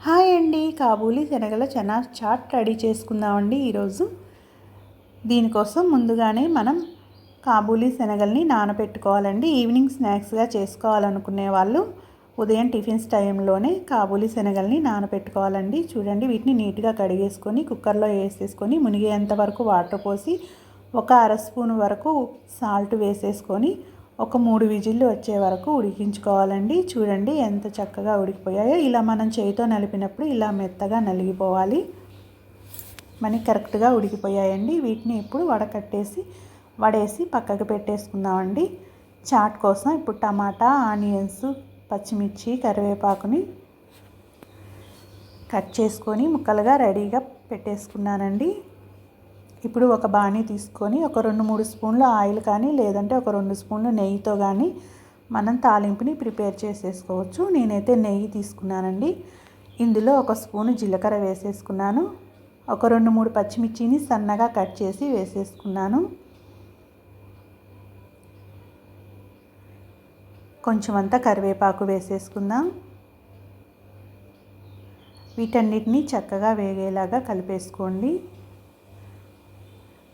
Hi అండి. Kabuli శనగల chana chaat ready చేసుకుందామండి ఈరోజు. దీనికోసం ముందుగానే మనం కాబూలీ శనగల్ని నానబెట్టుకోవాలండి ఈవినింగ్ స్నాక్స్గా చేసుకోవాలనుకునే వాళ్ళు ఉదయం టిఫిన్స్ టైంలోనే కాబూలీ శనగల్ని నానబెట్టుకోవాలండి చూడండి వీటిని నీట్గా కడిగేసుకొని కుక్కర్లో వేసేసుకొని మునిగేంత వరకు వాటర్ పోసి ఒక అర స్పూన్ వరకు సాల్ట్ వేసేసుకొని ఒక మూడు విజిల్లు వచ్చే వరకు ఉడికించుకోవాలండి. చూడండి ఎంత చక్కగా ఉడికిపోయాయో. ఇలా మనం చేయితో నలిపినప్పుడు ఇలా మెత్తగా నలిగిపోవాలి. మనకి కరెక్ట్గా ఉడికిపోయాయండి. వీటిని ఇప్పుడు వడకట్టేసి వడేసి పక్కకు పెట్టేసుకుందామండి. చాట్ కోసం ఇప్పుడు టమాటా ఆనియన్స్ పచ్చిమిర్చి కరివేపాకుని కట్ చేసుకొని ముక్కలుగా రెడీగా పెట్టేసుకున్నానండి. ఇప్పుడు ఒక బాణీ తీసుకొని ఒక రెండు మూడు స్పూన్లు ఆయిల్ కానీ లేదంటే ఒక రెండు స్పూన్లు నెయ్యితో కానీ మనం తాలింపుని ప్రిపేర్ చేసేసుకోవచ్చు. నేనైతే నెయ్యి తీసుకున్నానండి. ఇందులో ఒక స్పూను జీలకర్ర వేసేసుకున్నాను. ఒక రెండు మూడు పచ్చిమిర్చిని సన్నగా కట్ చేసి వేసేసుకున్నాను. కొంచెం అంతా కరివేపాకు వేసేసుకుందాం. వీటన్నిటిని చక్కగా వేగేలాగా కలిపేసుకోండి.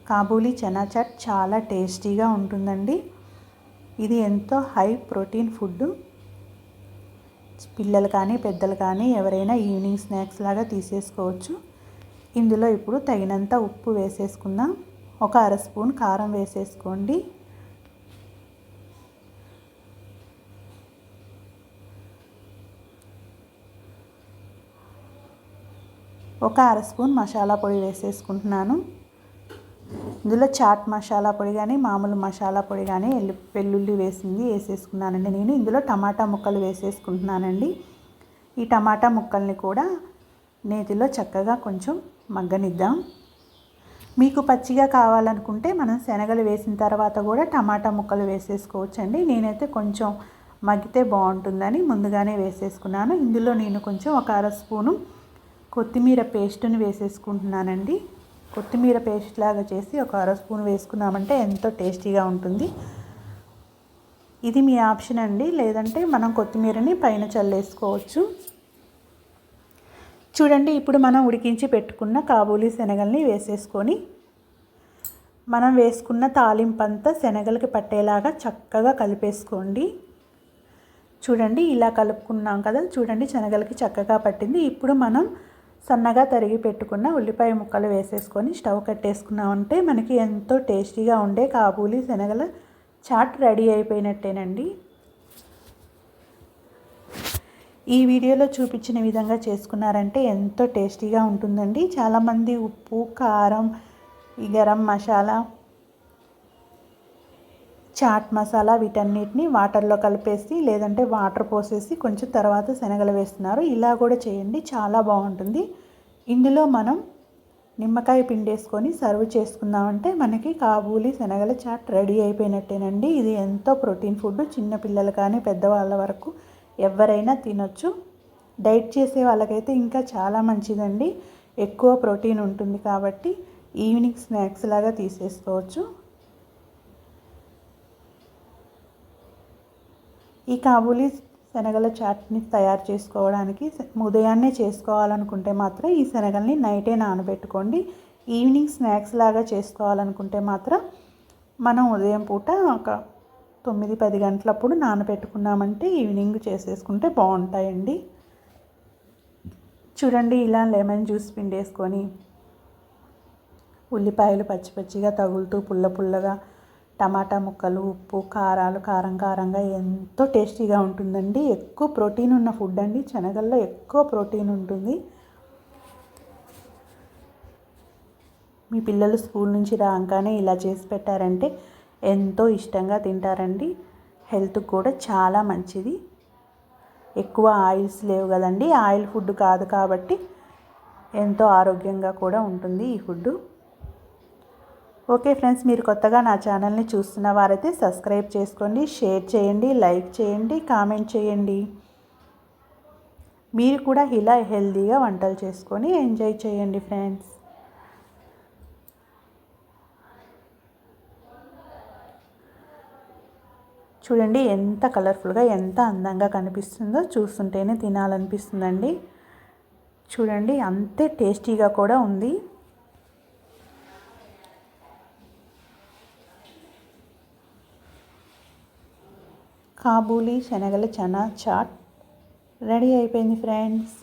కాబూలీ చనా చాట్ చాలా టేస్టీగా ఉంటుందండి. ఇది ఎంతో హై ప్రోటీన్ ఫుడ్ పిల్లలు కానీ పెద్దలు కానీ ఎవరైనా ఈవినింగ్ స్నాక్స్ లాగా తీసేసుకోవచ్చు. ఇందులో ఇప్పుడు తగినంత ఉప్పు వేసేసుకుందాం. ఒక అర స్పూన్ కారం వేసేసుకోండి. ఒక అర స్పూన్ మసాలా పొడి వేసేసుకుంటున్నాను. ఇందులో చాట్ మసాలా పొడి కానీ మామూలు మసాలా పొడి కానీ ఎల్లు వెల్లుల్లి వేసింది వేసేసుకున్నానండి నేను. ఇందులో టమాటా ముక్కలు వేసేసుకుంటున్నానండి. ఈ టమాటా ముక్కల్ని కూడా నేతిలో చక్కగా కొంచెం మగ్గనిద్దాం. మీకు పచ్చిగా కావాలనుకుంటే మనం శనగలు వేసిన తర్వాత కూడా టమాటా ముక్కలు వేసేసుకోవచ్చండి. నేనైతే కొంచెం మగ్గితే బాగుంటుందని ముందుగానే వేసేసుకున్నాను. ఇందులో నేను కొంచెం ఒక అర స్పూను కొత్తిమీర పేస్ట్ని వేసేసుకుంటున్నానండి. కొత్తిమీర పేస్ట్ లాగా చేసి ఒక అర స్పూన్ వేసుకున్నామంటే ఎంతో టేస్టీగా ఉంటుంది. ఇది మీ ఆప్షన్ అండి. లేదంటే మనం కొత్తిమీరని పైన చల్లేసుకోవచ్చు. చూడండి ఇప్పుడు మనం ఉడికించి పెట్టుకున్న కాబూలీ శనగల్ని వేసేసుకొని మనం వేసుకున్న తాలింపంతా శనగలకి పట్టేలాగా చక్కగా కలిపేసుకోండి. చూడండి ఇలా కలుపుకున్నాం కదా. చూడండి శనగలకి చక్కగా పట్టింది. ఇప్పుడు మనం సన్నగా తరిగి పెట్టుకున్న ఉల్లిపాయ ముక్కలు వేసేసుకొని స్టవ్ కట్టేసుకున్నామంటే మనకి ఎంతో టేస్టీగా ఉండే కాబూలి శనగల చాట్ రెడీ అయిపోయినట్టేనండి. ఈ వీడియోలో చూపించిన విధంగా చేసుకున్నారంటే ఎంతో టేస్టీగా ఉంటుందండి. చాలామంది ఉప్పు కారం ఈ గరం మసాలా చాట్ మసాలా వీటన్నిటిని వాటర్లో కలిపేసి లేదంటే వాటర్ పోసేసి కొంచెం తర్వాత శనగలు వేస్తున్నారు. ఇలా కూడా చేయండి. చాలా బాగుంటుంది. ఇందులో మనం నిమ్మకాయ పిండేసుకొని సర్వ్ చేసుకుందామంటే మనకి కాబూలి శనగల చాట్ రెడీ అయిపోయినట్టేనండి. ఇది ఎంతో ప్రోటీన్ ఫుడ్. చిన్నపిల్లలు కానీ పెద్దవాళ్ళ వరకు ఎవరైనా తినొచ్చు. డైట్ చేసే వాళ్ళకైతే ఇంకా చాలా మంచిదండి. ఎక్కువ ప్రోటీన్ ఉంటుంది కాబట్టి ఈవినింగ్ స్నాక్స్ లాగా తీసేసుకోవచ్చు. ఈ కాబూలీ శనగల చాట్ని తయారు చేసుకోవడానికి ఉదయాన్నే చేసుకోవాలనుకుంటే మాత్రం ఈ శనగల్ని నైటే నానబెట్టుకోండి. ఈవినింగ్ స్నాక్స్ లాగా చేసుకోవాలనుకుంటే మాత్రం మనం ఉదయం పూట ఒక తొమ్మిది పది గంటలప్పుడు నానబెట్టుకున్నామంటే ఈవినింగ్ చేసేసుకుంటే బాగుంటాయండి. చూడండి ఇలా లెమన్ జ్యూస్ పిండేసుకొని ఉల్లిపాయలు పచ్చి పచ్చిగా తగులుతూ పుల్ల పుల్లగా టమాటా ముక్కలు ఉప్పు కారాలు కారం కారంగా ఎంతో టేస్టీగా ఉంటుందండి. ఎక్కువ ప్రోటీన్ ఉన్న ఫుడ్ అండి. శనగల్లో ఎక్కువ ప్రోటీన్ ఉంటుంది. మీ పిల్లలు స్కూల్ నుంచి రాగానే ఇలా చేసి పెట్టారంటే ఎంతో ఇష్టంగా తింటారండి. హెల్త్కి కూడా చాలా మంచిది. ఎక్కువ ఆయిల్స్ లేవు కదండి. ఆయిల్ ఫుడ్ కాదు కాబట్టి ఎంతో ఆరోగ్యంగా కూడా ఉంటుంది ఈ ఫుడ్ ఓకే ఫ్రెండ్స్ మీరు కొత్తగా నా ఛానల్ని చూస్తున్న వారైతే సబ్స్క్రైబ్ చేసుకోండి షేర్ చేయండి లైక్ చేయండి కామెంట్ చేయండి. మీరు కూడా ఇలా హెల్తీగా వంటలు చేసుకొని ఎంజాయ్ చేయండి ఫ్రెండ్స్. చూడండి ఎంత కలర్ఫుల్గా ఎంత అందంగా కనిపిస్తుందో చూస్తుంటేనే తినాలనిపిస్తుందండి. చూడండి అంతే టేస్టీగా కూడా ఉంది. కాబూలీ శనగల చనా చాట్. రెడీ అయిపోయింది ఫ్రెండ్స్.